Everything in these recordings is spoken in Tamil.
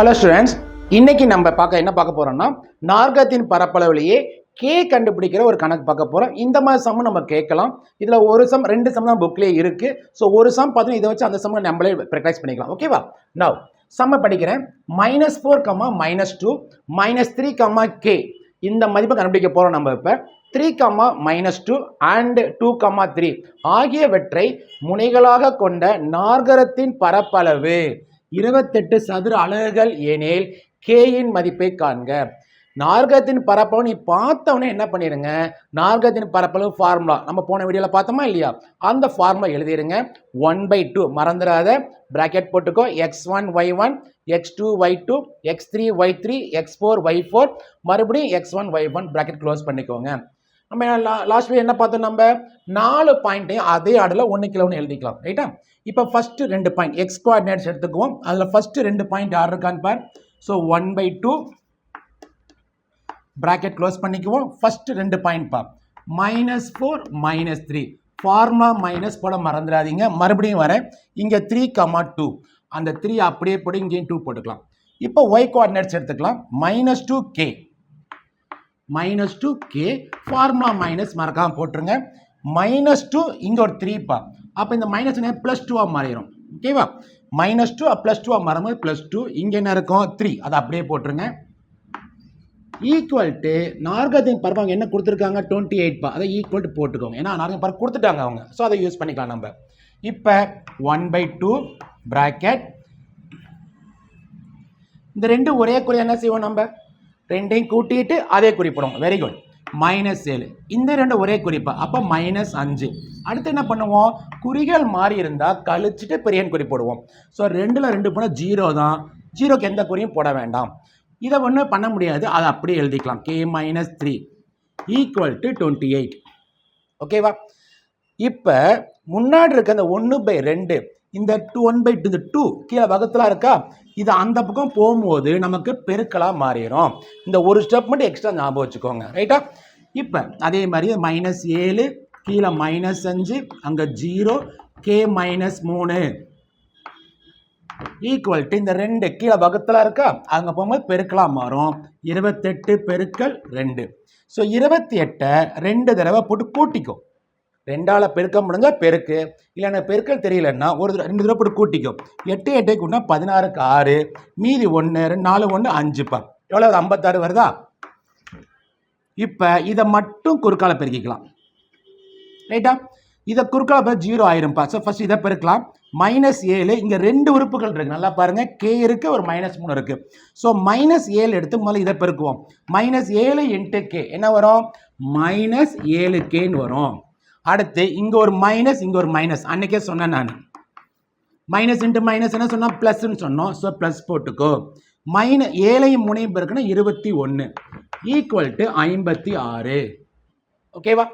ஹலோ ஸ்டூடெண்ட்ஸ் இன்னைக்கு நம்ம பார்க்க என்ன பார்க்க போறோம்னா நார்கத்தின் பரப்பளவுலேயே கே கண்டுபிடிக்கிற ஒரு கணக்கு பார்க்க போறோம். இந்த மாதிரி சம்மு நம்ம கேட்கலாம். இதுல ஒரு சம் ரெண்டு சம் தான் புக்லேயே இருக்கு. ஸோ ஒரு சம் பார்த்தீங்கன்னா இதை வச்சு அந்த சம் நம்மளே ப்ராக்டிஸ் பண்ணிக்கலாம். ஓகேவா நவ் சம்ம படிக்கிறேன். Minus four comma minus two minus three comma k இந்த மதிப்பை கண்டுபிடிக்க போறோம் நம்ம இப்போ. Three comma minus two and two comma three ஆகியவற்றை முனைகளாக கொண்ட நார்கரத்தின் பரப்பளவு. இருபத்தெட்டு சதுர அலகுகள் எனில் கேயின் மதிப்பை காண்க. நார்கத்தின் பரப்பளவு நீ பார்த்தவொடனே என்ன பண்ணிடுங்க நார்கத்தின் பரப்பளவு ஃபார்முலா நம்ம போன வீடியோவில் பார்த்தோமா இல்லையா? அந்த ஃபார்முலா எழுதிடுங்க ஒன் பை டூ மறந்துடாத ப்ராக்கெட் போட்டுக்கோ. X one y one x two y two x three y three x four y four மறுபடியும் x one y one bracket close பண்ணிக்கோங்க. நம்ம லாஸ்ட் வீக் என்ன பார்த்தோம் நம்ம? நாலு பாயிண்ட்டையும் அதே ஆர்டரில் ஒன்று கிலோ ஒன்று எழுதிக்கலாம் ரைட்டா இப்போ ஃபஸ்ட்டு ரெண்டு பாயிண்ட் எக்ஸ் கோஆர்டினேட்ஸ் எடுத்துக்குவோம். அதில் ஃபஸ்ட்டு ரெண்டு பாயிண்ட் ஆர்டர் இருக்கான்னு பார். So one by two bracket close பண்ணிக்குவோம். ஃபஸ்ட்டு ரெண்டு பாயிண்ட் பார். Minus four minus three formula minus போட மறந்துடாதீங்க. மறுபடியும் வரேன். இங்கே த்ரீ கமா டூ அந்த த்ரீ அப்படியே போட்டு இங்கேயும் டூ போட்டுக்கலாம். இப்போ ஒய் கோஆர்டினேட்ஸ் எடுத்துக்கலாம். Minus two k minus two k formula minus மறக்காமல் போட்டுருங்க. மைனஸ் டூ இங்கே ஒரு த்ரீப்பா அப்போ இந்த மைனஸ் என்ன ப்ளஸ் டூவாக மாறிடும் ஓகேவா மைனஸ் டூ ப்ளஸ் டூவாக மாறும்போது ப்ளஸ் டூ இங்கே என்ன இருக்கும்? த்ரீ அதை அப்படியே போட்டுருங்க. ஈக்குவல் டு நார்கத்தின் பரப்பு அவங்க என்ன கொடுத்துருக்காங்க? டுவெண்ட்டி எயிட் பா. அதை ஈக்குவல் டு போட்டுக்கோங்க. ஏன்னா நார்கத்தின் பரப்பு கொடுத்துட்டாங்க அவங்க. ஸோ அதை யூஸ் பண்ணிக்கலாம் நம்ம. இப்போ ஒன் பை டூ ப்ராக்கெட் இந்த ரெண்டு ஒரே குறையாக என்ன செய்வோம் நம்ம? ரெண்டையும் கூட்டிட்டு அதே குறிப்பிடும் வெரி குட் மைனஸ் ஏழு. இந்த ரெண்டு ஒரே குறிப்பு. அப்போ மைனஸ் அஞ்சு. அடுத்து என்ன பண்ணுவோம்? குறிகள் மாறி இருந்தால் கழிச்சுட்டு பெரியன் குறி போடுவோம் ஸோ ரெண்டில் ரெண்டு போனால் ஜீரோ தான். ஜீரோக்கு எந்த குறியும் போட வேண்டாம். இதை ஒன்றும் பண்ண முடியாது. அதை அப்படியே எழுதிக்கலாம். K minus three equal to twenty eight ஓகேவா இப்போ முன்னாடி இருக்க அந்த ஒன்று பை ரெண்டு இந்த டூ ஒன் பை டூ இந்த டூ கீழே வகுத்தலாம் இருக்கா? இது அந்த பக்கம் போகும்போது நமக்கு பெருக்கலாக மாறிடும் இந்த ஒரு ஸ்டெப் மட்டும் எக்ஸ்ட்ரா ஞாபகம் வச்சுக்கோங்க. ரைட்டா இப்போ அதே மாதிரி மைனஸ் ஏழு கீழே மைனஸ் அஞ்சு அங்கே ஜீரோ கே மைனஸ் மூணு. ஈக்குவல் டு இந்த ரெண்டு கீழே வகுத்தலாம் இருக்கா? அங்கே போகும்போது பெருக்கலாக மாறும். இருபத்தெட்டு பெருக்கல் ரெண்டு. ஸோ இருபத்தி எட்டை ரெண்டு தடவை போட்டு கூட்டிக்கும். ரெண்டால் பெருக்க முடிஞ்சால் பெருக்கு. இல்லைன்னா பெருக்கல் தெரியலன்னா ஒரு ரெண்டு தடவை போட்டு கூட்டிக்கும் எட்டு எட்டை கூட்டினா பதினாறுக்கு ஆறு. மீதி ஒன்று ரெண்டு நாலு ஒன்று அஞ்சுப்பா. எவ்வளோ ஐம்பத்தாறு வருதா? இப்போ இதை மட்டும் குறுக்கால பெருக்கிக்கலாம். ரைட்டா? இதை குறுக்கால பார்த்து ஜீரோ ஆயிரும்ப்பா ஸோ ஃபஸ்ட் இதை பெருக்கலாம். மைனஸ் ஏழு இங்கே ரெண்டு உறுப்புகள் இருக்குது நல்லா பாருங்கள் கே இருக்குது ஒரு மைனஸ் மூணு இருக்குது ஸோ மைனஸ் ஏழு எடுத்து முதல்ல இதை பெருக்குவோம். மைனஸ் ஏழு இன்ட்டு கே என்ன வரும்? மைனஸ் ஏழு கேன்னு வரும். அடுத்து இங்கே ஒரு மைனஸ் இங்கே ஒரு மைனஸ் அன்னைக்கே சொன்னேன் நான். மைனஸ் இன்ட்டு மைனஸ் என்ன சொன்னால் ப்ளஸ்ன்னு சொன்னோம். ஸோ ப்ளஸ் போட்டுக்கோ. மைன ஏழையும் முனையும் பெருக்குன்னா இருபத்தி ஒன்று ஈக்குவல் டு ஐம்பத்தி ஆறு. ஓகேவா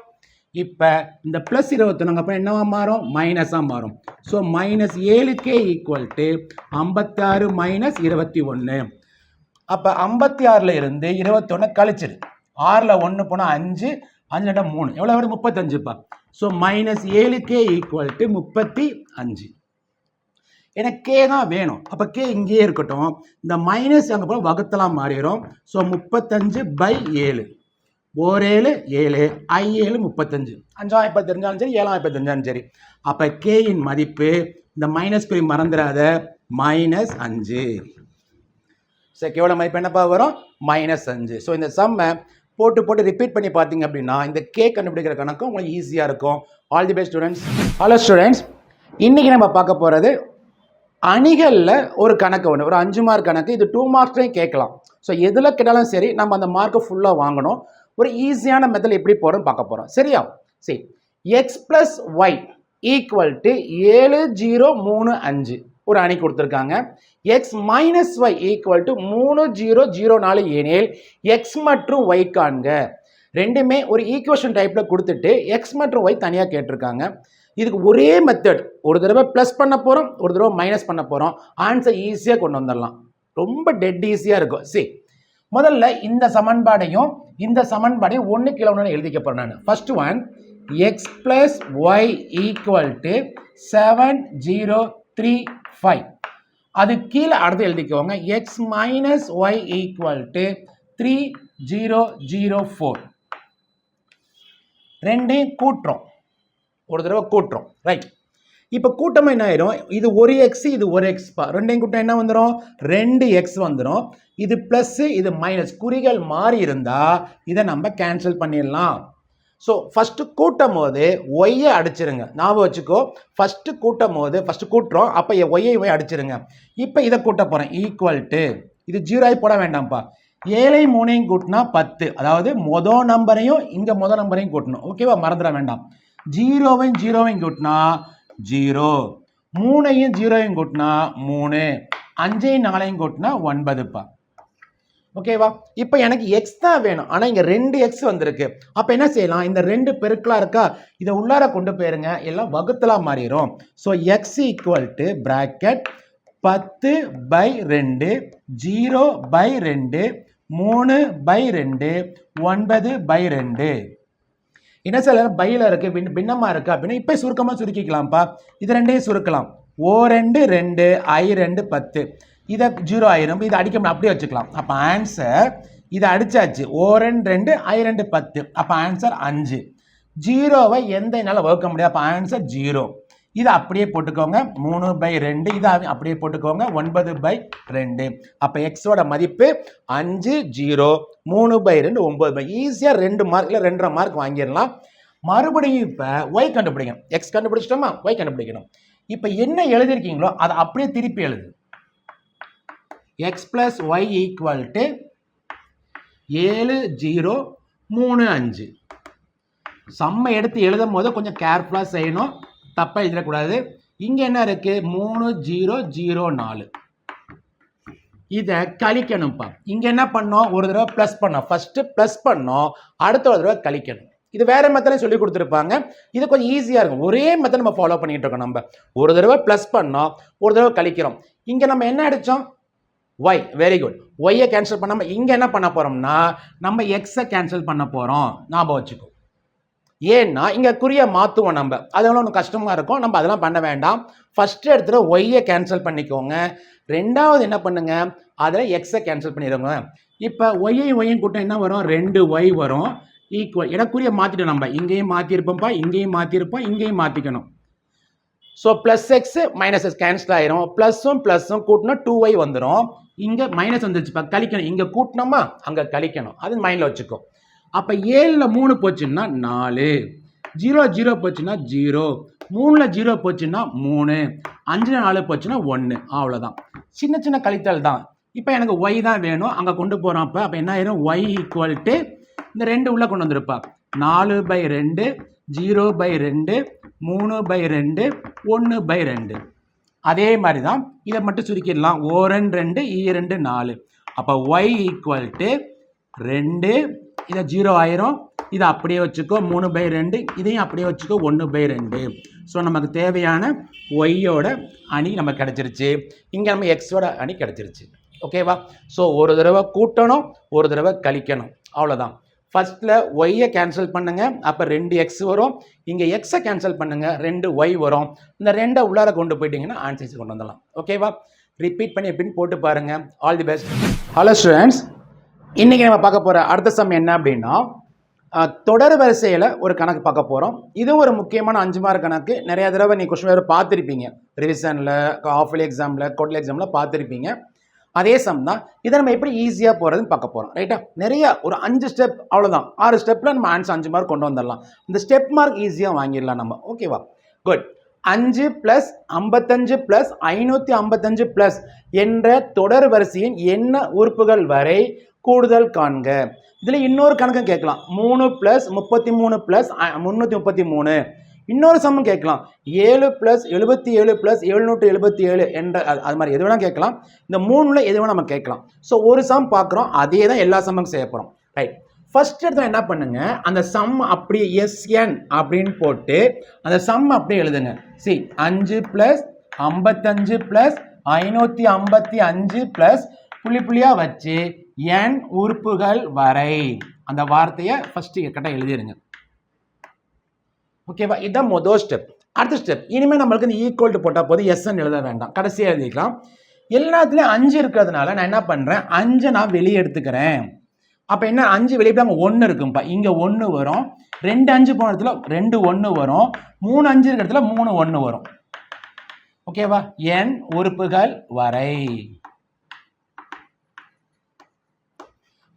இப்போ இந்த ப்ளஸ் இருபத்தொன்னு அப்புறம் என்னவா மாறும்? மைனஸாக மாறும். ஸோ மைனஸ் ஏழுக்கே ஈக்குவல் டு ஐம்பத்தாறு மைனஸ் இருபத்தி ஒன்று அப்போ ஐம்பத்தி ஆறில் இருந்து இருபத்தொன்று கழிச்சிரு. ஆறில் ஒன்று போனால் அஞ்சு அஞ்சு மூணு. எவ்வளோ வரும் முப்பத்தஞ்சுப்பா. ஸோ மைனஸ் ஏழுக்கே ஈக்குவல் டு முப்பத்தி அஞ்சு. எனக்கு கே தான் வேணும். அப்போ கே இங்கேயே இருக்கட்டும். இந்த மைனஸ் அங்கே போய் வகுத்தலாம் மாறிடும். ஸோ முப்பத்தஞ்சு பை ஏழு. ஓர் ஏழு. ஏழு ஐ ஏழு முப்பத்தஞ்சு. அஞ்சாம் இப்போ தெரிஞ்சாலும் சரி ஏழாம் இப்போ தெரிஞ்சாலும் சரி. அப்போ கேயின் மதிப்பு இந்த மைனஸ் குறி மறந்துடாத மைனஸ் அஞ்சு. சரி எவ்வளோ மதிப்பு என்னப்பா வரும்? மைனஸ் அஞ்சு. ஸோ இந்த சம்மை போட்டு போட்டு ரிப்பீட் பண்ணி பார்த்தீங்க அப்படின்னா இந்த கே கண்டுபிடிக்கிற கணக்கு உங்களுக்கு ஈஸியாக இருக்கும். All the best students hello students இன்றைக்கி நம்ம பார்க்க போகிறது அணிகளில் ஒரு கணக்கு ஒன்று ஒரு அஞ்சு மார்க் கணக்கு. இது டூ மார்க்ஸ்லையும் கேட்கலாம். ஸோ எதில் கேட்டாலும் சரி நம்ம அந்த மார்க்கை ஃபுல்லாக வாங்கணும். ஒரு ஈஸியான மெத்தட் எப்படி போகிறோம்னு பார்க்க போகிறோம் சரியா? சரி. X plus y equal to ஏழு ஜீரோ மூணு அஞ்சு. ஒரு அணி கொடுத்துருக்காங்க. X minus y equal to மூணு ஜீரோ ஜீரோ நாலு ஏனில் எக்ஸ் மற்றும் ஒய் காண்க. ரெண்டுமே ஒரு ஈக்குவேஷன் டைப்பில் கொடுத்துட்டு எக்ஸ் மற்றும் ஒய் தனியாக கேட்டிருக்காங்க. இதுக்கு ஒரே மெத்தட் ஒரு தடவை ப்ளஸ் பண்ண போகிறோம் ஒரு தடவை மைனஸ் பண்ண போகிறோம் ஆன்சர் ஈஸியாக கொண்டு வந்துடலாம். ரொம்ப டெட் ஈஸியாக இருக்கும். சரி முதல்ல இந்த சமன்பாடையும் இந்த சமன்பாடையும் ஒன்று கிலோன்னு எழுதிக்க போகிறேன் நான். First one x plus y equal to seven zero three five அது கீழே அடுத்து எழுதிக்கோங்க. X minus y equal to three zero zero four ரெண்டையும் கூட்டுறோம். ஒரு தடவை கூட்டுறோம். ரைட் இப்போ கூட்டமாக என்ன ஆயிரும்? இது ஒரு எக்ஸ் இது ஒரு எக்ஸ் ரெண்டையும் கூட்டம் என்ன வந்துடும் ரெண்டு எக்ஸ் வந்துடும் இது ப்ளஸ்ஸு இது மைனஸ் குறிகள் மாறி இருந்தால் இதை நம்ம கேன்சல் பண்ணிடலாம். ஸோ ஃபஸ்ட்டு கூட்டும் போது ஒய்யை அடிச்சிருங்க. ஞாபகம் வச்சுக்கோ. ஃபஸ்ட்டு கூட்டும் போது ஃபஸ்ட்டு கூட்டுறோம். அப்போ ஒய்யை ஒய் அடிச்சிருங்க. இப்போ இதை கூட்ட போகிறேன் ஈக்குவல் டு இது ஜீரோய் போட வேண்டாம்ப்பா. ஏழை மூணையும் கூட்டினா பத்து. அதாவது மொதல் நம்பரையும் இங்கே மொதல் நம்பரையும் கூட்டணும். ஓகேவா மறந்துட வேண்டாம். ஜீரோவையும் ஜீரோவையும் கூட்டினா ஜீரோ மூணையும் ஜீரோவையும் கூட்டினா மூணு. அஞ்சையும் நாலையும் கூட்டினா ஒன்பதுப்பா. ஓகேவா இப்போ எனக்கு எக்ஸ் தான் வேணும். ஆனால் இங்கே ரெண்டு எக்ஸ் வந்திருக்கு. அப்போ என்ன செய்யலாம்? இந்த ரெண்டு பெருக்களாக இருக்கா? இதை உள்ளார கொண்டு போயிருங்க. எல்லாம் வகுத்தலாக மாறிடும் so x equal to bracket பத்து பை ரெண்டு ஜீரோ பை ரெண்டு மூணு பை ரெண்டு ஒன்பது பை ரெண்டு. என்ன சில பையில் இருக்குது பின் பின்னமாக இருக்குது அப்படின்னா இப்போ சுருக்கமாக சுருக்கிக்கலாம்ப்பா. இது ரெண்டையும் சுருக்கலாம். ஓ ரெண்டு ரெண்டு ஐ ரெண்டு பத்து. இதை ஜீரோ ஆயிரம். இதை அடிக்க முடியும். அப்படியே வச்சுக்கலாம். அப்போ ஆன்சர் இதை அடித்தாச்சு ஓ ரெண்டு ரெண்டு ஐ ரெண்டு பத்து. அப்போ ஆன்சர் அஞ்சு. ஜீரோவை எந்த என்னால் வகுக்க முடியாது அப்போ ஆன்சர் ஜீரோ இதை அப்படியே போட்டுக்கோங்க. மூணு பை ரெண்டு. இதை அப்படியே போட்டுக்கோங்க. ஒன்பது பை ரெண்டு. அப்போ எக்ஸோட மதிப்பு அஞ்சு ஜீரோ மூணு பை ரெண்டு ஒம்பது பை. ஈஸியாக ரெண்டு மார்க் இல்லை ரெண்டரை மார்க் வாங்கிடலாம். மறுபடியும் இப்போ ஒய் கண்டுபிடிக்கணும். எக்ஸ் கண்டுபிடிச்சிட்டோமா? ஒய் கண்டுபிடிக்கணும். இப்போ என்ன எழுதியிருக்கீங்களோ அதை அப்படியே திருப்பி எழுது. X plus y equal to ஏழு ஜீரோ மூணு அஞ்சு. சம்மை எடுத்து எழுதும் போது கொஞ்சம் கேர்ஃபுல்லாக செய்யணும். தப்பாக எழுதிடக்கூடாது இங்கே என்ன இருக்குது மூணு ஜீரோ ஜீரோ நாலு. இதை கழிக்கணும்ப்பா. இங்கே என்ன பண்ணோம்? ஒரு தடவை ப்ளஸ் பண்ணோம். ஃபஸ்ட்டு ப்ளஸ் பண்ணோம். அடுத்த ஒரு தடவை கழிக்கணும். இது வேறு மெத்தடில் சொல்லி கொடுத்துருப்பாங்க. இது கொஞ்சம் ஈஸியாக இருக்கும். ஒரே மெத்தட் நம்ம ஃபாலோ பண்ணிகிட்டு இருக்கோம் நம்ம. ஒரு தடவை ப்ளஸ் பண்ணோம். ஒரு தடவை கழிக்கிறோம். இங்கே நம்ம என்ன அடித்தோம் ஒய் வெரி குட் ஒய்யை கேன்சல் பண்ணாமல் இங்கே என்ன பண்ண போகிறோம்னா நம்ம எக்ஸை கேன்சல் பண்ண போகிறோம் ஞாபகம் வச்சுக்கோ. ஏன்னா இங்கே குறிய மாற்றுவோம் நம்ம அதெல்லாம் ஒன்று கஷ்டமாக இருக்கும். நம்ம அதெல்லாம் பண்ண வேண்டாம். ஃபஸ்ட்டு இடத்துல ஒய்யை கேன்சல் பண்ணிக்கோங்க. ரெண்டாவது என்ன பண்ணுங்க? அதில் எக்ஸை கேன்சல் பண்ணிடுங்க. இப்போ ஒய்யை ஒய்யும் கூட்டம் என்ன வரும்? ரெண்டு ஒய் வரும். ஈக்குவல் எனக்குரிய மாற்றிட்டோம் நம்ம. இங்கேயும் மாற்றிருப்போம்ப்பா இங்கேயும் மாற்றிருப்போம் இங்கேயும் மாற்றிக்கணும் so plus x minus x cancel ஆயிரும். ப்ளஸ்ஸும் ப்ளஸ்ஸும் கூட்டினா டூ ஒய் வந்துடும் இங்கே மைனஸ் வந்துருச்சுப்பா கழிக்கணும். இங்கே கூட்டினோமா? அங்கே கழிக்கணும். அது மைண்டில் வச்சுக்கோ. அப்போ ஏழில் மூணு போச்சுன்னா நாலு. ஜீரோ ஜீரோ போச்சுன்னா ஜீரோ. மூணில் ஜீரோ போச்சுன்னா மூணு. அஞ்சில் நாலு போச்சுன்னா ஒன்று அவ்வளோதான் சின்ன சின்ன கழித்தல் தான். இப்போ எனக்கு ஒய் தான் வேணும். அங்கே கொண்டு போகிறோம் அப்போ. அப்போ என்ன ஆயிரும்? ஒய் ஈக்குவல் டு இந்த ரெண்டு உள்ளே கொண்டு வந்திருப்பா. நாலு பை ரெண்டு ஜீரோ பை ரெண்டு மூணு பை ரெண்டு ஒன்று பை ரெண்டு. அதே மாதிரி தான் இதை மட்டும் சுருக்கிடலாம். ஓ ரெண்டு ரெண்டு ரெண்டு நாலு. அப்போ ஒய் ஈக்குவல் டு ரெண்டு இதை ஜீரோ ஆயிரும். இதை அப்படியே வச்சுக்கோ மூணு பை ரெண்டு இதையும் அப்படியே வச்சுக்கோ ஒன்று பை ரெண்டு. ஸோ நமக்கு தேவையான ஒய்யோட அணி நமக்கு கிடச்சிருச்சு. இங்கே நம்ம எக்ஸோட அணி கிடச்சிருச்சு. ஓகேவா ஸோ ஒரு தடவை கூட்டணும் ஒரு தடவை கழிக்கணும். அவ்வளோதான் ஃபஸ்ட்டில் ஒய்யை கேன்சல் பண்ணுங்க. அப்போ ரெண்டு எக்ஸ் வரும். இங்கே எக்ஸை கேன்சல் பண்ணுங்க. ரெண்டு ஒய் வரும். இந்த ரெண்டை உள்ளார கொண்டு போயிட்டீங்கன்னா ஆன்சர்ஸ் கொண்டு வந்துடலாம். ஓகேவா ரிப்பீட் பண்ணி எப்படின்னு போட்டு பாருங்க. All the best hello students இன்றைக்கி நம்ம பார்க்க போகிற அடுத்த சம் என்ன அப்படின்னா தொடர் வரிசையில் ஒரு கணக்கு பார்க்க போகிறோம் இதுவும் ஒரு முக்கியமான அஞ்சு மார்க் கணக்கு. நிறைய தடவை நீ கொஸ்டின் வேறு பார்த்துருப்பீங்க. ரிவிஷனில் ஆஃப்லி எக்ஸாமில் கோட்லி எக்ஸாமில் பார்த்துருப்பீங்க. அதே சம் தான். இதை நம்ம எப்படி ஈஸியாக போகிறதுன்னு பார்க்க போகிறோம் ரைட்டா நிறைய ஒரு அஞ்சு ஸ்டெப் அவ்வளோதான் ஆறு ஸ்டெப்பில் நம்ம ஆன்சர் அஞ்சு மார்க் கொண்டு வந்துடலாம். இந்த ஸ்டெப் மார்க் ஈஸியாக வாங்கிடலாம் நம்ம. ஓகேவா குட் அஞ்சு ப்ளஸ் ஐம்பத்தஞ்சு ப்ளஸ் ஐநூற்றி ஐம்பத்தஞ்சு ப்ளஸ் என்ற தொடர் வரிசையின் என்ன உறுப்புகள் வரை கூடுதல் காண்க. இதில் இன்னொரு கணக்கும் கேட்கலாம். மூணு ப்ளஸ் முப்பத்தி மூணு ப்ளஸ் முந்நூற்றி முப்பத்தி மூணு. இன்னொரு சம்மும் கேட்கலாம். ஏழு ப்ளஸ் எழுபத்தி ஏழு ப்ளஸ் ஏழுநூற்று எழுபத்தி ஏழு என்ற அது மாதிரி எது வேணால் கேட்கலாம். இந்த மூணுல எது வேணால் நம்ம கேட்கலாம். ஸோ ஒரு சம் பார்க்குறோம். அதே தான் எல்லா சம்மும் செய்ய போகிறோம் ரைட் ஃபர்ஸ்ட் இடத்துல என்ன பண்ணுங்க? அந்த சம் அப்படி எஸ்என் அப்படின்னு போட்டு அந்த சம் அப்படியே எழுதுங்க. சி அஞ்சு ப்ளஸ் ஐம்பத்தஞ்சு ப்ளஸ் ஐநூற்றி ஐம்பத்தி அஞ்சு ப்ளஸ் புள்ளி புள்ளியாக வச்சு என் உறுப்புகள் வரை. அந்த வார்த்தையை ஃபஸ்ட்டு கரெக்டாக எழுதிடுங்க ஓகேவா இதுதான் மொதல் ஸ்டெப் அடுத்த ஸ்டெப் இனிமேல் நம்மளுக்கு இந்த ஈக்குவல் போட்டால் போது எஸ்என் எழுத வேண்டாம். கடைசியாக எழுதிக்கலாம். எல்லாத்துலேயும் அஞ்சு இருக்கிறதுனால நான் என்ன பண்ணுறேன் அஞ்சை நான் வெளியே எடுத்துக்கிறேன். அப்போ என்ன? அஞ்சு வெளியே அங்கே ஒன்று இருக்கும்ப்பா இங்கே ஒன்று வரும். ரெண்டு அஞ்சு போன இடத்துல ரெண்டு ஒன்று வரும். மூணு அஞ்சு இருக்கிற இடத்துல மூணு ஒன்று வரும். ஓகேவா என் உறுப்புகள் வரை.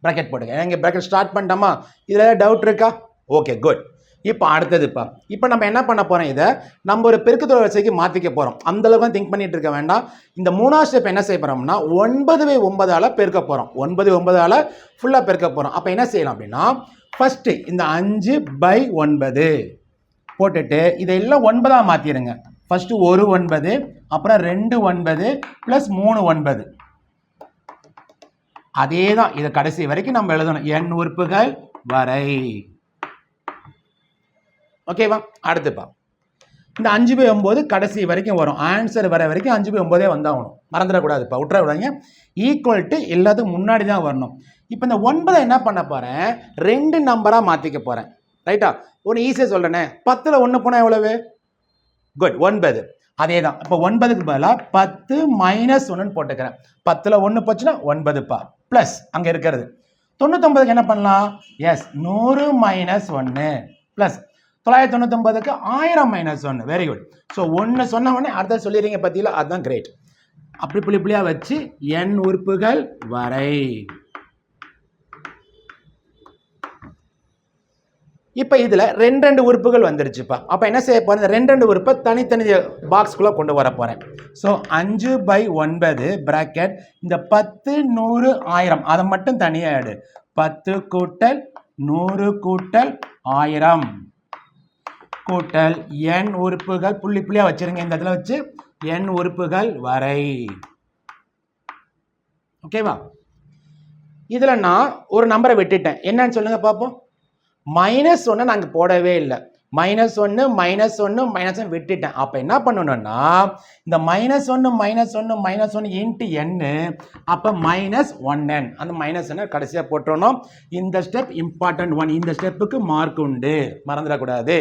ப்ராக்கெட் போட்டுங்க இங்கே ப்ராக்கெட் ஸ்டார்ட் பண்ணிட்டோமா? இதில் டவுட் இருக்கா? ஓகே குட் இப்போ அடுத்தது இப்போ இப்போ நம்ம என்ன பண்ண போகிறோம் இதை? நம்ம ஒரு பெருக்குத்தொடர் வரிசைக்கு மாற்றிக்க போகிறோம் அந்தளவுக்கு திங்க் பண்ணிட்டு இருக்க வேண்டாம். இந்த மூணாவது ஸ்டெப் என்ன செய்ய போகிறோம்னா ஒன்பது பை ஒன்பதால் பெருக்க போகிறோம் ஒன்பது ஒன்பதால் ஃபுல்லாக பெருக்க போகிறோம் அப்போ என்ன செய்யலாம் அப்படின்னா ஃபஸ்ட்டு இந்த அஞ்சு பை ஒன்பது போட்டுட்டு இதையெல்லாம் ஒன்பதாக மாற்றிடுங்க ஃபஸ்ட்டு ஒரு ஒன்பது அப்புறம் ரெண்டு ஒன்பது ப்ளஸ் மூணு ஒன்பது. அதே தான் இதை கடைசி வரைக்கும் நம்ம எழுதணும். எண் உறுப்புகள் வரை. ஓகேவா அடுத்துப்பா இந்த அஞ்சு பை ஒம்பது கடைசி வரைக்கும் வரும். ஆன்சர் வர வரைக்கும் அஞ்சு பை ஒம்போதே வந்தாகணும். மறந்துடக்கூடாதுப்பா விட்டுறக்கூடாதுங்க ஈக்குவல் டு எல்லாத்துக்கும் முன்னாடி தான் வரணும். இப்போ இந்த ஒன்பதை என்ன பண்ண போகிறேன் ரெண்டு நம்பராக மாற்றிக்க போகிறேன் ரைட்டா ஒன்று ஈஸியாக சொல்கிறேனே பத்தில் ஒன்று போனால் எவ்வளவு? குட் ஒன்பது. அதே தான் இப்போ ஒன்பதுக்கு பதிலாக பத்து மைனஸ் ஒன்றுன்னு போட்டுக்கிறேன். பத்தில் ஒன்று போச்சுன்னா ஒன்பதுப்பா. ப்ளஸ் அங்கே இருக்கிறது. தொண்ணூத்தொம்பதுக்கு என்ன பண்ணலாம்? எஸ் நூறு மைனஸ் ஒன்று ப்ளஸ் தொள்ளாயிரத்தி தொண்ணூத்தொம்பதுக்கு ஆயிரம் மைனஸ் ஒன்று வெரி குட் ஸோ ஒன்று சொன்ன உடனே அடுத்த சொல்லிடுறீங்க பார்த்தீங்களா அதுதான் கிரேட் அப்படி புள்ளி புள்ளியாக வச்சு என் உறுப்புகள் வரை. இப்போ இதில் ரெண்டு ரெண்டு உறுப்புகள் வந்துருச்சுப்பா. அப்போ என்ன செய்ய போகிறேன் ரெண்டு ரெண்டு உறுப்பை தனித்தனி பாக்ஸ்குள்ளே கொண்டு வர போகிறேன் ஸோ அஞ்சு பை ஒன்பது பிராக்கெட் இந்த பத்து நூறு ஆயிரம். அதை மட்டும் தனியாக எடு. பத்து கூட்டல் நூறு கூட்டல் ஆயிரம். கூட்டல் எண் உறுப்புகள் புள்ளி புள்ளியாக வச்சிருங்க இந்த இடத்துல வச்சு எண் உறுப்புகள் வரை. ஓகேவா இதில் நான் ஒரு நம்பரை விட்டுட்டேன். என்னன்னு சொல்லுங்க பார்ப்போம். மைனஸ் ஒன்று நாங்கள் போடவே இல்லை. மைனஸ் ஒன்று மைனஸ் ஒன்று மைனஸ் ஒன்று விட்டுட்டேன். அப்போ என்ன பண்ணணும்னா இந்த மைனஸ் ஒன்று மைனஸ் ஒன்று மைனஸ் ஒன்று இன்ட்டு என்னு அப்போ மைனஸ் ஒன் என் அந்த மைனஸ் என்ன கடைசியாக போட்டுறணும். இந்த ஸ்டெப் இம்பார்ட்டன்ட் ஒன் இந்த ஸ்டெப்புக்கு மார்க் உண்டு. மறந்துடக்கூடாது.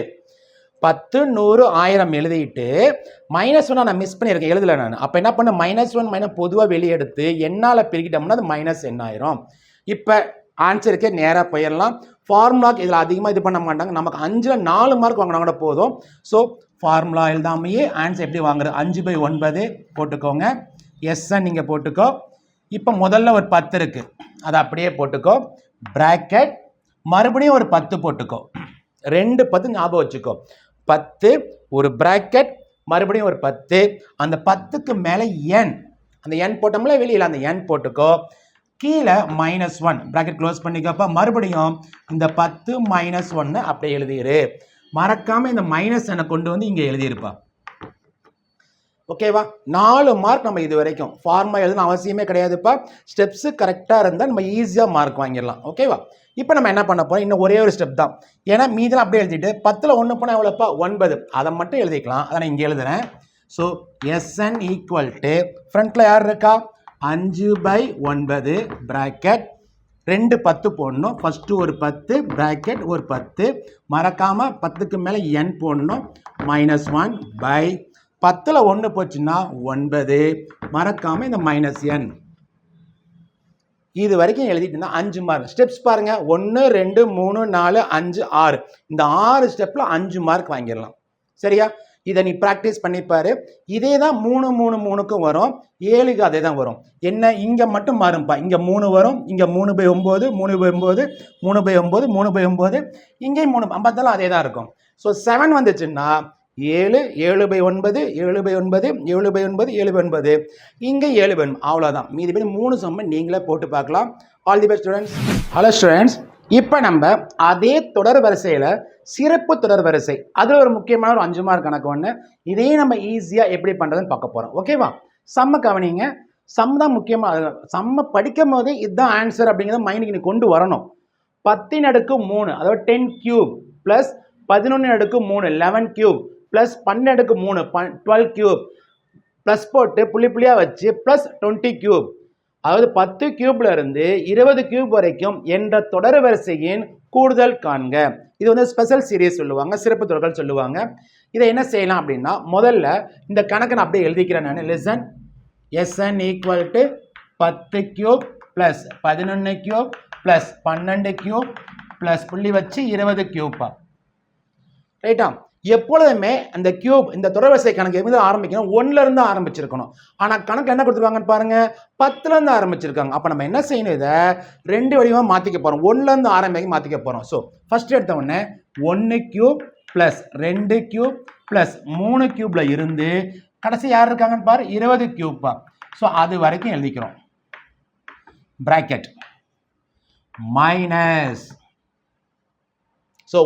பத்து நூறு ஆயிரம் எழுதிட்டு மைனஸ் ஒன் நான் மிஸ் பண்ணியிருக்கேன் எழுதலை நான். அப்போ என்ன பண்ண? மைனஸ் ஒன் மைனஸ் பொதுவாக வெளியே எடுத்து என்னால் பெருக்கிட்டோம்னா அது மைனஸ் என்ன ஆயிரும். இப்போ ஆன்சருக்கே நேராக போயிடலாம் ஃபார்முலாக்கு இதில் அதிகமாக இது பண்ண மாட்டாங்க. நமக்கு அஞ்சில் நாலு மார்க் வாங்கினா கூட போதும். ஸோ ஃபார்முலா எழுதாமையே ஆன்சர் எப்படி வாங்குறது? அஞ்சு பை ஒன்பது போட்டுக்கோங்க. எஸ்ஸை நீங்கள் போட்டுக்கோ. இப்போ முதல்ல ஒரு பத்து இருக்குது அதை அப்படியே போட்டுக்கோ. ப்ராக்கெட் மறுபடியும் ஒரு பத்து போட்டுக்கோ. ரெண்டு பத்து ஞாபகம் வச்சுக்கோ. பத்து ஒரு ப்ராக்கெட் மறுபடியும் ஒரு பத்து. அந்த பத்துக்கு மேலே என் அந்த என் போட்டோம்ல வெளியில் அந்த என் போட்டுக்கோ. கீழே மைனஸ் ஒன் ப்ராக்கெட் க்ளோஸ் பண்ணிக்கப்ப மறுபடியும் இந்த பத்து மைனஸ் ஒன்று அப்படியே எழுதிடு மறக்காமல் இந்த மைனஸ் என்னை கொண்டு வந்து இங்கே எழுதியிருப்பா. ஓகேவா? நாலு மார்க் நம்ம இது வரைக்கும். ஃபார்மா எழுதணும் அவசியமே கிடையாதுப்பா. ஸ்டெப்ஸு கரெக்டாக இருந்தால் நம்ம ஈஸியாக மார்க் வாங்கிடலாம். ஓகேவா? இப்போ நம்ம என்ன பண்ண போகிறோம் இன்னும் ஒரே ஒரு ஸ்டெப் தான். ஏன்னா மீதெல்லாம் அப்படியே எழுதிட்டு பத்தில் ஒன்று போனால் எவ்வளோப்பா ஒன்பது. அதை மட்டும் எழுதிக்கலாம். அதை நான் இங்கே எழுதுறேன். ஸோ எஸ்என் ஈக்குவல் டு ஃப்ரண்ட்டில் யார் இருக்கா? அஞ்சு பை ஒன்பது ப்ராக்கெட் ரெண்டு பத்து போடணும். ஃபஸ்ட்டு ஒரு பத்து ப்ராக்கெட் ஒரு பத்து. மறக்காமல் பத்துக்கு மேலே என் போடணும். மைனஸ் ஒன் பை பத்தில் ஒன்று போச்சுன்னா ஒன்பது. மறக்காமல் இந்த மைனஸ் என் இது வரைக்கும் எழுதிட்டு இருந்தால் அஞ்சு மார்க் ஸ்டெப்ஸ் பாருங்கள் ஒன்று ரெண்டு மூணு நாலு அஞ்சு ஆறு. இந்த ஆறு ஸ்டெப்பில் அஞ்சு மார்க் வாங்கிடலாம். சரியா? இதை நீ ப்ராக்டிஸ் பண்ணிப்பார் இதே தான் மூணு மூணு மூணுக்கும் வரும். ஏழுக்கு அதே தான் வரும். என்ன? இங்கே மட்டும் மாறும்ப்பா இங்கே மூணு வரும். இங்கே மூணு பை ஒம்பது மூணு பை ஒம்பது மூணு பை ஒம்பது மூணு பை ஒம்பது. இங்கேயும் மூணு ஐம்பத்தாலும் அதே தான் இருக்கும். ஸோ செவன் வந்துச்சுன்னா ஏழு ஏழு பை ஒன்பது ஏழு பை ஒன்பது ஏழு பை ஒன்பது ஏழு பை ஒன்பது. இங்கே ஏழு பை அவ்வளோதான் மீதி பேர் மூணு சம்ம நீங்களே போட்டு பார்க்கலாம். All the best students hello students இப்போ நம்ம அதே தொடர் வரிசையில் சிறப்பு தொடர் வரிசை. அதில் ஒரு முக்கியமான ஒரு அஞ்சு மார்க் கணக்கு ஒன்று இதையும் நம்ம ஈஸியாக எப்படி பண்ணுறதுன்னு பார்க்க போகிறோம் ஓகேவா செம்ம கவனிங்க. சம் தான் முக்கியமாக செம்ம படிக்கும் போதே இதுதான் ஆன்சர் அப்படிங்கிறத மைண்டுக்கு நீ கொண்டு வரணும். பத்தின் அடுக்கு மூணு அதாவது டென் கியூப் ப்ளஸ் பதினொன்று அடுக்கு மூணு லெவன் கியூப் ப்ளஸ் பன்னெண்டுக்கு மூணு பன் டுவெல் கியூப் ப்ளஸ் போட்டு புள்ளி புள்ளியாக வச்சு ப்ளஸ் டுவெண்ட்டி கியூப் அதாவது பத்து கியூப்ல இருந்து இருபது கியூப் வரைக்கும் என்ற தொடர் வரிசையின் கூடுதல் காண்க. இது வந்து ஸ்பெஷல் சீரியஸ் சொல்லுவாங்க சிறப்பு தொடர்கள் சொல்லுவாங்க. இதை என்ன செய்யலாம் அப்படின்னா முதல்ல இந்த கணக்கை நான் அப்படியே எழுதிக்கிறேன் நான். லெசன் எஸ்என் ஈக்குவல் டு பத்து கியூப் ப்ளஸ் பதினொன்று கியூப் ப்ளஸ் பன்னெண்டு கியூப் ப்ளஸ் புள்ளி வச்சு இருபது கியூப்பா ரைட்டா எப்பொழுதுமே அந்த கியூப் இந்த துறவசை கணக்கு எங்கே ஆரம்பிக்கணும்? ஒன்ல இருந்து ஆரம்பிச்சிருக்கணும். ஆனால் கணக்கு என்ன கொடுத்துருக்காங்கன்னு பாருங்க. பத்துல இருந்து ஆரம்பிச்சிருக்காங்க. அப்போ நம்ம என்ன செய்யணும் இதை? ரெண்டு வடிவமாக மாற்றிக்க போகிறோம் ஒன்ல இருந்து ஆரம்பிக்க மாற்றிக்க போகிறோம் ஸோ ஃபர்ஸ்ட் எடுத்த உடனே ஒன்று கியூப் ப்ளஸ் ரெண்டு கியூப் ப்ளஸ் மூணு கியூப்ல இருந்து கடைசி யார் இருக்காங்கன்னு பாரு? இருபது கியூப்பா ஸோ அது வரைக்கும் எழுதிக்கிறோம். பிராக்கெட் மைனஸ் ஸோ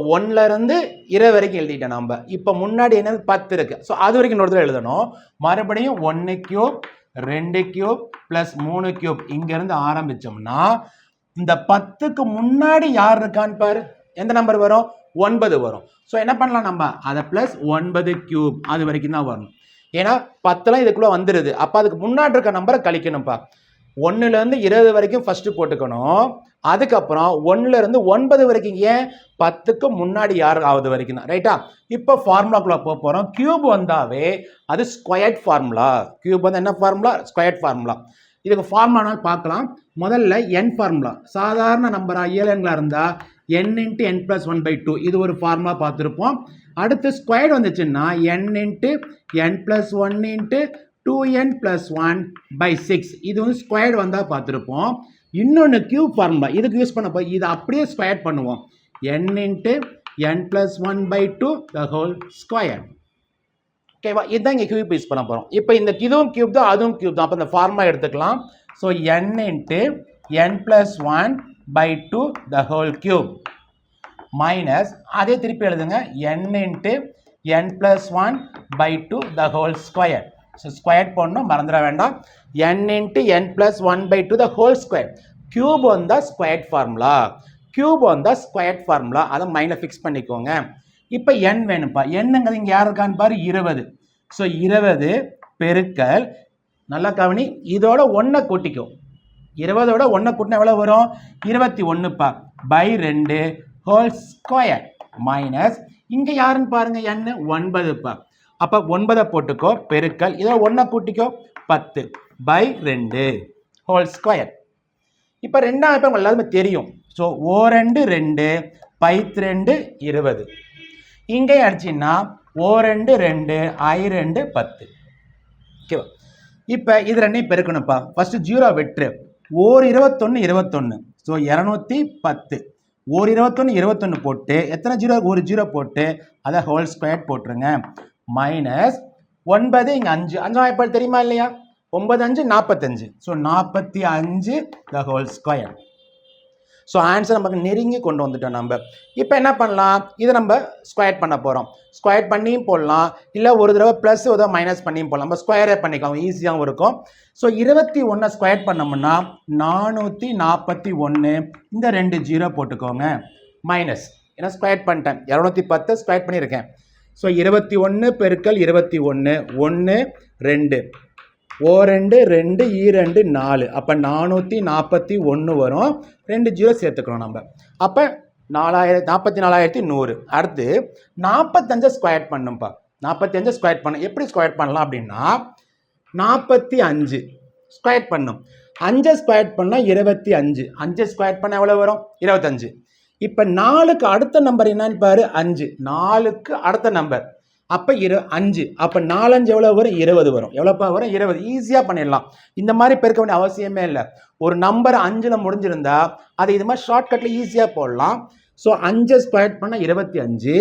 இருந்து இரவு வரைக்கும் எழுதிட்டேன் நம்ம இப்போ முன்னாடி என்னது? பத்து இருக்கு. ஸோ அது வரைக்கும் இன்னொரு தடவை எழுதணும். மறுபடியும் ஒன்று கியூப் ரெண்டு கியூப் ப்ளஸ் மூணு கியூப் இங்கேருந்து ஆரம்பித்தோம்னா இந்த பத்துக்கு முன்னாடி யார் இருக்கான்னு பாரு. எந்த நம்பர் வரும்? ஒன்பது வரும். ஸோ என்ன பண்ணலாம் நம்ம? அதை ப்ளஸ் ஒன்பது கியூப் அது வரைக்கும் தான் வரணும். ஏன்னா பத்தெல்லாம் இதுக்குள்ளே வந்துடுது அப்போ அதுக்கு முன்னாடி இருக்க நம்பரை கழிக்கணும்ப்பா. ஒன்றுலேருந்து இருபது வரைக்கும் ஃபஸ்ட்டு போட்டுக்கணும். அதுக்கப்புறம் ஒன்றுலேருந்து ஒன்பது வரைக்கும் ஏன்? பத்துக்கு முன்னாடி யார் ஆகுது வரைக்கும் தான். ரைட்டா இப்போ ஃபார்முலாக்குள்ளே போக போகிறோம் கியூப் வந்தாவே அது ஸ்கொயர்ட் ஃபார்முலா கியூப் வந்து என்ன ஃபார்முலா ஸ்கொயர்ட் ஃபார்முலா இதுக்கு ஃபார்முலானால் பார்க்கலாம். முதல்ல என் ஃபார்முலா சாதாரண நம்பராக இயலன்களாக இருந்தால் n into n plus one by two இது ஒரு ஃபார்முலா பார்த்துருப்போம். அடுத்து ஸ்கொயர்ட் வந்துச்சுன்னா n into n plus one into two n plus one by six இது வந்து ஸ்கொயர்டு வந்தால் பார்த்துருப்போம். இன்னொன்று கியூப் ஃபார்முலா இதுக்கு யூஸ் பண்ண போய் இதை அப்படியே ஸ்கொயர் பண்ணுவோம். N into n plus one by two the whole square ஓகேவா இதுதான் இங்கே கியூப் யூஸ் பண்ண போகிறோம் இப்போ இந்த இதுவும் கியூப் தான் அதுவும் கியூப் தான். அப்போ இந்த ஃபார்மாக எடுத்துக்கலாம். So n into n plus one by two the whole cube minus அதே திருப்பி எழுதுங்க. N into n plus one by two the whole square so square போடணும் மறந்துட வேண்டாம். N into n plus one by two the whole square cube வந்தால் ஸ்கொயர்ட் ஃபார்முலா கியூப் வந்தால் ஸ்கொயர்ட் ஃபார்முலா அதை மைண்டில் ஃபிக்ஸ் பண்ணிக்கோங்க. இப்போ என் வேணும்ப்பா. என்னங்கிறது இங்கே யார் இருக்கான்னு பாரு இருபது. ஸோ இருபது பெருக்கல் நல்லா கவனி இதோட ஒன்றை கூட்டிக்கும் இருபதோட ஒன்றை கூட்டினா எவ்வளோ வரும்? இருபத்தி ஒன்றுப்பா பை ரெண்டு ஹோல் ஸ்கொயர் மைனஸ் இங்கே யாருன்னு பாருங்க என்ன ஒன்பதுப்பா. அப்போ ஒன்பதை போட்டுக்கோ பெருக்கல். இதை ஒன்றை கூட்டிக்கோ பத்து பை ரெண்டு ஹோல் ஸ்கொயர் இப்போ ரெண்டாம் இப்போ உங்களுக்கு எல்லாருமே தெரியும். ஸோ ஓ ரெண்டு ரெண்டு பைத் ரெண்டு இருபது. இங்கே அடிச்சின்னா ஓ ரெண்டு ரெண்டு ஐ ரெண்டு பத்து. ஓகேவா இப்போ இது ரெண்டையும் பெருக்கணும்ப்பா. ஃபஸ்ட்டு ஜீரோ வெற்று ஓர் இருபத்தொன்று இருபத்தொன்று ஸோ இரநூத்தி பத்து. ஓர் இருபத்தொன்று இருபத்தொன்று போட்டு எத்தனை ஜீரோ ஒரு ஜீரோ போட்டு அதை ஹோல் ஸ்கொயர் போட்டுருங்க. மைனஸ் ஒன்பது இங்கே அஞ்சு. அஞ்சாம் எப்படி தெரியுமா இல்லையா? ஒன்பது அஞ்சு நாற்பத்தஞ்சு ஸோ நாற்பத்தி அஞ்சு the whole square so answer நமக்கு நெருங்கி கொண்டு வந்துட்டோம் நம்ம. இப்போ என்ன பண்ணலாம்? இதை நம்ம ஸ்கொயர் பண்ண போகிறோம் ஸ்கொயர் பண்ணியும் போடலாம். இல்லை ஒரு தடவை ப்ளஸ் ஒரு தடவை மைனஸ் பண்ணியும் போடலாம். நம்ம ஸ்கொயரே பண்ணிக்கலாம். ஈஸியாகவும் இருக்கும். ஸோ இருபத்தி ஒன்றை ஸ்கொயர் பண்ணோம்னா நானூற்றி நாற்பத்தி ஒன்று இந்த ரெண்டு ஜீரோ போட்டுக்கோங்க. மைனஸ் ஏன்னா ஸ்கொயர் பண்ணிட்டேன். இரநூத்தி பத்து ஸ்கொயர் பண்ணியிருக்கேன். ஸோ இருபத்தி ஒன்று பெருக்கல் இருபத்தி ஒன்று ஒன்று ரெண்டு. ஓ ரெண்டு ரெண்டு ஈ ரெண்டு நாலு. அப்போ நானூற்றி நாற்பத்தி ஒன்று வரும். ரெண்டு ஜீரோ சேர்த்துக்கணும் நம்ம. அப்போ நாலாயிரத்தி நாற்பத்தி நாலாயிரத்தி நூறு. அடுத்து நாற்பத்தஞ்சை ஸ்கொயர் பண்ணும்ப்பா நாற்பத்தி அஞ்சு ஸ்கொயர் பண்ணும் எப்படி ஸ்கொயர் பண்ணலாம் அப்படின்னா நாற்பத்தி அஞ்சு ஸ்கொயர் பண்ணும். அஞ்சை ஸ்கொயர் பண்ணால் இருபத்தி அஞ்சு. அஞ்சு ஸ்கொயர் பண்ணால் எவ்வளோ வரும்? இருபத்தஞ்சு. இப்போ நாலுக்கு அடுத்த நம்பர் என்னன்னு பாரு அஞ்சு. நாலுக்கு அடுத்த நம்பர் அப்போ இரு அஞ்சு. அப்போ நாலஞ்சு எவ்வளோ வரும்? இருபது வரும். எவ்வளோப்பா வரும்? இருபது. ஈஸியாக பண்ணிடலாம். இந்த மாதிரி பெருக்க வேண்டிய அவசியமே இல்லை. ஒரு நம்பர் அஞ்சில் முடிஞ்சிருந்தா அதை இது மாதிரி ஷார்ட்கட்டில் ஈஸியாக போடலாம். ஸோ அஞ்சு ஸ்கொயர் பண்ணால் இருபத்தி அஞ்சு.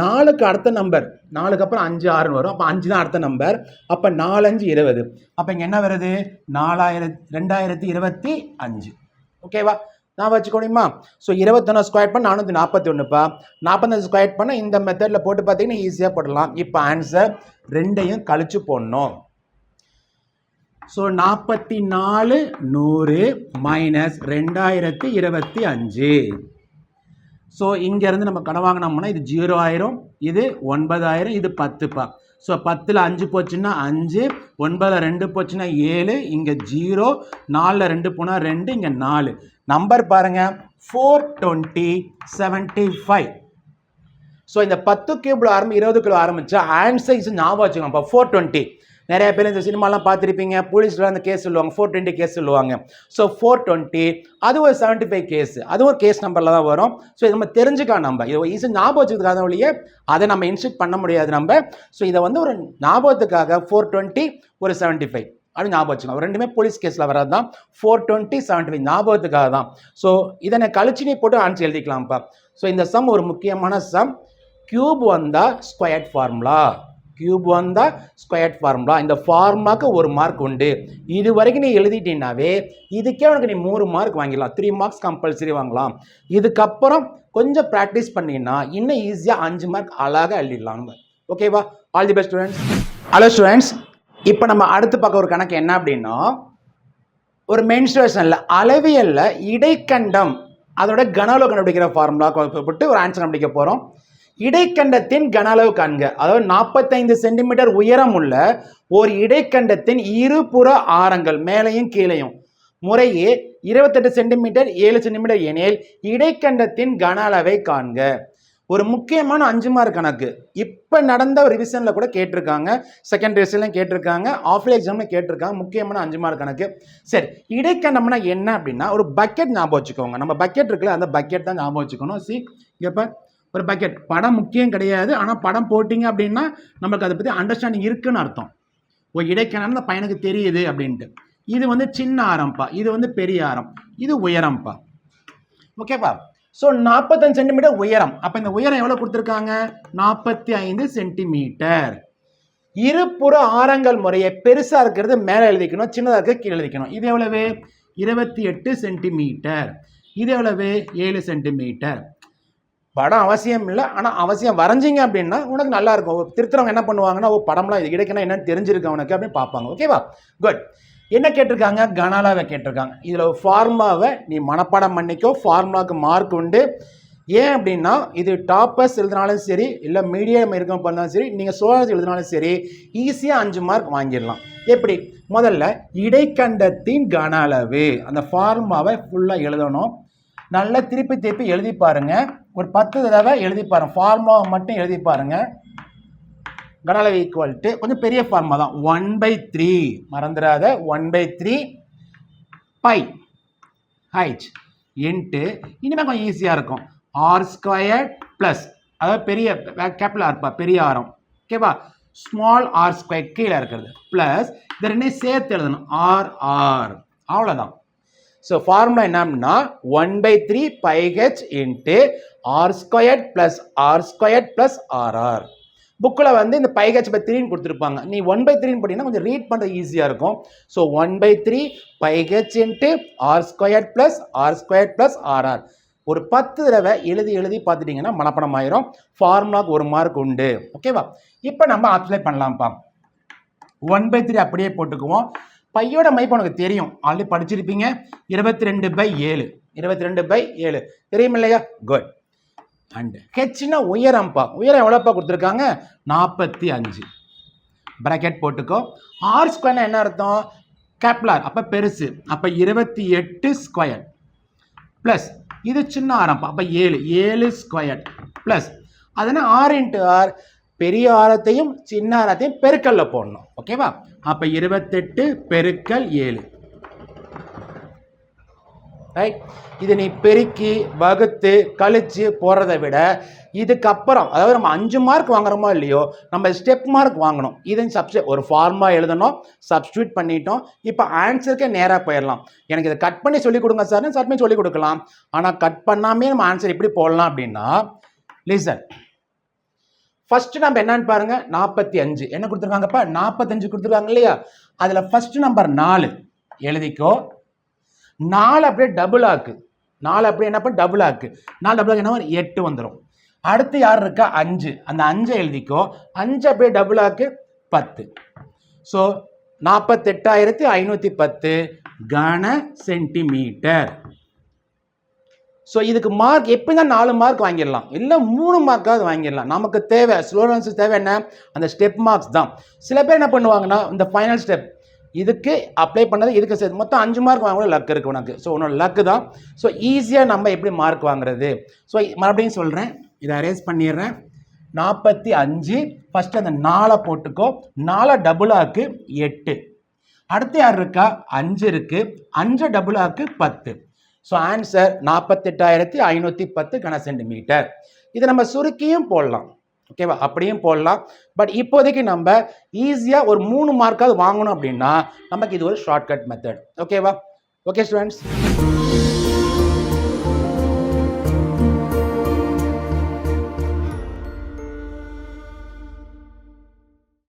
நாலுக்கு அடுத்த நம்பர் நாலுக்கு அப்புறம் அஞ்சு ஆறுன்னு வரும். அப்போ அஞ்சு தான் அடுத்த நம்பர் அப்போ நாலஞ்சு இருபது. அப்போ இங்கே என்ன வருது? நாலாயிரத்தி ரெண்டாயிரத்தி இருபத்தி அஞ்சு. ஓகேவா நான் வச்சுக்கோணுமா ஸோ இருபத்தொன்று ஸ்கொயர் பண்ண நானூற்றி நாற்பத்தி ஒன்றுப்பா நாற்பத்தஞ்சு ஸ்கொயர் பண்ண இந்த மெத்தடில் போட்டு பார்த்தீங்கன்னா ஈஸியாக போடலாம் இப்போ ஆன்சர் ரெண்டையும் கழிச்சு போடணும். ஸோ நாற்பத்தி நாலு நூறு மைனஸ் ரெண்டாயிரத்தி இருபத்தி அஞ்சு. ஸோ இங்கேருந்து நம்ம கடன் வாங்கினோம்னா இது ஜீரோ ஆயிரம். இது ஒன்பதாயிரம். இது பத்துப்பா. ஸோ பத்தில் அஞ்சு போச்சுன்னா அஞ்சு ஒன்பதில் ரெண்டு போச்சுன்னா ஏழு இங்கே ஜீரோ நாலில் ரெண்டு போனால் ரெண்டு இங்கே நாலு. நம்பர் பாருங்கள் four twenty seventy five so இந்த பத்து கியூபில் ஆரம்பி இருபது கிலோ ஆரம்பிச்சா ஆன்சர் சைஸ் ஞாபகம் வச்சுக்கோங்க இப்போ ஃபோர் டுவெண்ட்டி நிறைய பேர் இந்த சினிமாலாம் பார்த்துருப்பீங்க. போலீஸில் அந்த கேஸ் சொல்லுவாங்க. ஃபோர் டுவெண்ட்டி கேஸ் சொல்லுவாங்க. ஸோ ஃபோர் டுவெண்ட்டி அது ஒரு செவன்ட்டி ஃபைவ் கேஸ் அது ஒரு கேஸ் நம்பரில் தான் வரும். ஸோ இது நம்ம தெரிஞ்சுக்கலாம் நம்ம. இது ஈஸி ஞாபகம் வச்சுக்கிறதுக்காக ஒழிய அதை நம்ம இன்ஸ்டிட் பண்ண முடியாது நம்ம. ஸோ இதை வந்து ஒரு ஞாபகத்துக்காக ஃபோர் டுவெண்ட்டி ஒரு செவன்ட்டி ஃபைவ் அப்படி ஞாபகம் வச்சுக்கோங்க. ரெண்டுமே போலீஸ் கேஸில் வராது தான். ஃபோர் டுவெண்ட்டி செவன்டி ஃபைவ் ஞாபகத்துக்காக தான். ஸோ இதனை கழிச்சு நீ போட்டு ஆன்சர் எழுதிக்கலாம்ப்பா. ஸோ இந்த சம் ஒரு முக்கியமான சம் கியூப் வந்தால் ஸ்கொயர்ட் ஃபார்முலா கியூப் வந்தால் ஸ்கொயர் ஃபார்முலா இந்த ஃபார்முலாக்கு ஒரு மார்க் உண்டு. இது வரைக்கும் நீ எழுதிட்டீங்கன்னாவே இதுக்கே உனக்கு நீ மூணு மார்க் வாங்கிடலாம். த்ரீ மார்க்ஸ் கம்பல்சரி வாங்கலாம். இதுக்கப்புறம் கொஞ்சம் ப்ராக்டிஸ் பண்ணீங்கன்னா இன்னும் ஈஸியாக அஞ்சு மார்க் அழகாக எழுதிடலாம். நம்ம ஓகேவா all the best students hello students இப்போ நம்ம அடுத்து பார்க்க ஒரு கணக்கு என்ன அப்படின்னா ஒரு மென்ஸ்ட்ரேஷனில் அளவியலில் இடைக்கண்டம் அதோட கனவில் கண்டுபிடிக்கிற ஃபார்முலா போட்டு ஒரு ஆன்சர் கண்டுபிடிக்க போகிறோம் இடைக்கண்டத்தின் கன அளவு காண்க. அதாவது நாற்பத்தைந்து சென்டிமீட்டர் உயரம் உள்ள ஒரு இடைக்கண்டத்தின் இருபுற ஆரங்கள் மேலையும் கீழேயும். முறையே இருபத்தெட்டு சென்டிமீட்டர் ஏழு சென்டிமீட்டர் எனில் இடைக்கண்டத்தின் கன அளவை காண்க. ஒரு முக்கியமான அஞ்சு மார்க் கணக்கு. இப்போ நடந்த ரிவிஷனில் கூட கேட்டிருக்காங்க. செகண்ட் ரிவிஷன்லையும் கேட்டிருக்காங்க. ஆஃப்லைன் எக்ஸாமில் கேட்டிருக்காங்க. முக்கியமான அஞ்சு மார்க் கணக்கு. சரி இடைக்கண்டம்னா என்ன அப்படின்னா ஒரு பக்கெட் ஞாபகம் வச்சுக்கோங்க. நம்ம பக்கெட் இருக்குல்ல அந்த பக்கெட் தான் ஞாபகம் வச்சுக்கணும். சி இப்போ ஒரு பக்கெட் படம் முக்கியம் கிடையாது. ஆனால் படம் போட்டிங்க அப்படின்னா நமக்கு அதை பற்றி அண்டர்ஸ்டாண்டிங் இருக்குன்னு அர்த்தம். ஓ இடைக்கணம் அந்த பையனுக்கு தெரியுது அப்படின்ட்டு. இது வந்து சின்ன ஆரம்ப்பா இது வந்து பெரிய ஆரம். இது உயரம்ப்பா ஓகேப்பா ஸோ நாற்பத்தஞ்சு சென்டிமீட்டர் உயரம். அப்போ இந்த உயரம் எவ்வளோ கொடுத்துருக்காங்க? நாற்பத்தி ஐந்து சென்டிமீட்டர் இருபுற ஆரங்கள் முறையை பெருசாக இருக்கிறது மேலே எழுதிக்கணும் சின்னதாக இருக்க கீழே எழுதிக்கணும். இது எவ்வளவு? இருபத்தி எட்டு சென்டிமீட்டர் இது எவ்வளவு? ஏழு சென்டிமீட்டர் படம் அவசியம் இல்லை. ஆனால் அவசியம் வரைஞ்சிங்க அப்படின்னா உனக்கு நல்லா இருக்கும். திருத்துறவங்க என்ன பண்ணுவாங்கன்னா ஓ படம்லாம் இது கிடைக்கணும் என்னன்னு தெரிஞ்சிருக்கு அவனுக்கு அப்படின்னு பார்ப்பாங்க. ஓகேவா குட் என்ன கேட்டிருக்காங்க? கனாலாவை கேட்டிருக்காங்க. இதில் ஃபார்முலாவை நீ மனப்பாடம் பண்ணிக்கோ. ஃபார்முலாவுக்கு மார்க் உண்டு. ஏன் அப்படின்னா இது டாப்பர்ஸ் எழுதினாலும் சரி இல்லை மீடியம் இருக்க பண்ணாலும் சரி நீங்கள் சோழஸ் எழுதினாலும் சரி ஈஸியாக அஞ்சு மார்க் வாங்கிடலாம். எப்படி? முதல்ல இடைக்கண்டத்தின் கன அளவு அந்த ஃபார்முலாவை ஃபுல்லாக எழுதணும். நல்லா திருப்பி திருப்பி எழுதி பாருங்க. ஒரு பத்து தடவை எழுதி பாருங்க. ஃபார்முலா மட்டும் எழுதி பாருங்க. கனளவு ஈக்குவல் டு கொஞ்சம் பெரிய ஃபார்மா தான். ஒன் பை த்ரீ மறந்துடாத. One by three pi h into இனிமேல் கொஞ்சம் ஈஸியாக இருக்கும். ஆர் ஸ்கொயர் ப்ளஸ் அதாவது பெரிய கேபிட்டல் ஆர்ப்பா பெரிய ஆரம் ஓகேவா ஸ்மால் ஆர் ஸ்கொயர் கீழே இருக்கிறது. ப்ளஸ் இதை ரெண்டையும் சேர்த்து எழுதணும். ஆர் ஆர் அவ்வளோதான் ஸோ ஃபார்முலா என்ன அப்படின்னா one by three pi h into r squared plus r squared plus r r புக்கில் வந்து இந்த பை ஹெச் பை த்ரீன்னு கொடுத்துருப்பாங்க. நீ ஒன் பை த்ரீன்னு போட்டிங்கன்னா கொஞ்சம் ரீட் பண்ணுறது ஈஸியாக இருக்கும். So one by three pi h into r squared plus r squared plus r r ஒரு பத்து தடவை எழுதி எழுதி பார்த்துட்டிங்கன்னா மனப்படம் ஆயிரும் ஃபார்முலாக்கு ஒரு மார்க் உண்டு. ஓகேவா இப்போ நம்ம அப்ளை பண்ணலாம்ப்பா. ஒன் பை த்ரீ அப்படியே போட்டுக்குவோம். பையோட மதிப்பு உனக்கு தெரியும். ஆல்ரெடி படிச்சிருப்பீங்க. இருபத்தி ரெண்டு பை ஏழு. இருபத்தி ரெண்டு பை ஏழு. தெரியும் இல்லையா? குட் அண்ட் ஹெச்னா உயரம்ப்பா. உயரம் எவ்வளோப்பா கொடுத்துருக்காங்க? நாற்பத்தி அஞ்சு. ப்ராக்கெட் போட்டுக்கோ. ஆர் ஸ்கொயர்னா என்ன அர்த்தம்? கேப்லார் அப்போ பெருசு. அப்போ இருபத்தி எட்டு ஸ்கொயர் ப்ளஸ் இது சின்ன ஆரம்பம். அப்போ ஏழு. ஏழு ஸ்கொயர் ப்ளஸ் அதனால் ஆர் இன்ட்டு ஆர் பெரிய ஆரத்தையும் சின்ன ஆரத்தையும் பெருக்கல்ல போடணும். ஓகேவா அப்போ இருபத்தெட்டு பெருக்கல் ஏழு. ரைட் இதை நீ பெருக்கி வகுத்து கழிச்சு போடுறதை விட இதுக்கப்புறம் அதாவது நம்ம அஞ்சு மார்க் வாங்குறோமோ இல்லையோ நம்ம ஸ்டெப் மார்க் வாங்கணும். இதை சப்ஸ்டி ஒரு ஃபார்மா எழுதணும் சப்ஸ்டியூட் பண்ணிட்டோம். இப்போ ஆன்சருக்கே நேராக போயிடலாம். எனக்கு இதை கட் பண்ணி சொல்லி கொடுங்க சார்னு சட் பண்ணி சொல்லி கொடுக்கலாம். ஆனால் கட் பண்ணாமே நம்ம ஆன்சர் எப்படி போடலாம் அப்படின்னா லிசன் ஃபர்ஸ்ட் நம்ம என்னன்னு பாருங்க நாற்பத்தி அஞ்சு. என்ன கொடுத்துருக்காங்கப்பா? நாற்பத்தஞ்சு கொடுத்துருக்காங்க இல்லையா? அதில் ஃபர்ஸ்ட் நம்பர் நாலு. எழுதிக்கோ. நாலு அப்படியே டபுள் ஆக்கு. நாலு அப்படியே என்ன பண்ண டபுள் ஆக்கு. நாலு டபுள் ஆக்கு என்ன எட்டு வந்துடும் அடுத்து யார் இருக்கா? அஞ்சு. அந்த அஞ்சை எழுதிக்கோ. அஞ்சு அப்படியே டபுள் ஆக்கு பத்து. ஸோ நாற்பத்தெட்டாயிரத்தி ஐநூற்றி பத்து. கன சென்டிமீட்டர் ஸோ இதுக்கு மார்க் எப்படி தான் நாலு மார்க் வாங்கிடலாம். இல்லை மூணு மார்க்காவது வாங்கிடலாம். நமக்கு தேவை ஸ்லோவன்ஸ் தேவை என்ன? அந்த ஸ்டெப் மார்க்ஸ் தான். சில பேர் என்ன பண்ணுவாங்கன்னா இந்த ஃபைனல் ஸ்டெப் இதுக்கு அப்ளை பண்ணது இதுக்கு சேர்த்து மொத்தம் அஞ்சு மார்க் வாங்கணும் லக் இருக்கு உனக்கு. ஸோ உன்னோட லக்கு தான். ஸோ ஈஸியாக நம்ம எப்படி மார்க் வாங்குறது? ஸோ மறுபடியும் சொல்கிறேன் இதை அரேஞ்ச் பண்ணிடுறேன். நாற்பத்தி அஞ்சு ஃபஸ்ட்டு அந்த நாலை போட்டுக்கோ. நாலை டபுளாக்கு எட்டு. அடுத்து யார் இருக்கா? அஞ்சு இருக்குது அஞ்சு டபுளாக்கு பத்து. ஸோ ஆன்சர் நாற்பத்தெட்டாயிரத்தி ஐநூற்றி பத்து கன சென்டிமீட்டர் இதை நம்ம சுருக்கியும் போடலாம். ஓகேவா அப்படியும் போடலாம். பட் இப்போதைக்கு நம்ம ஈஸியாக ஒரு மூணு மார்க்காவது வாங்கணும் அப்படின்னா நமக்கு இது ஒரு ஷார்ட்கட் மெத்தட் ஓகேவா ஓகே ஸ்டூடெண்ட்ஸ்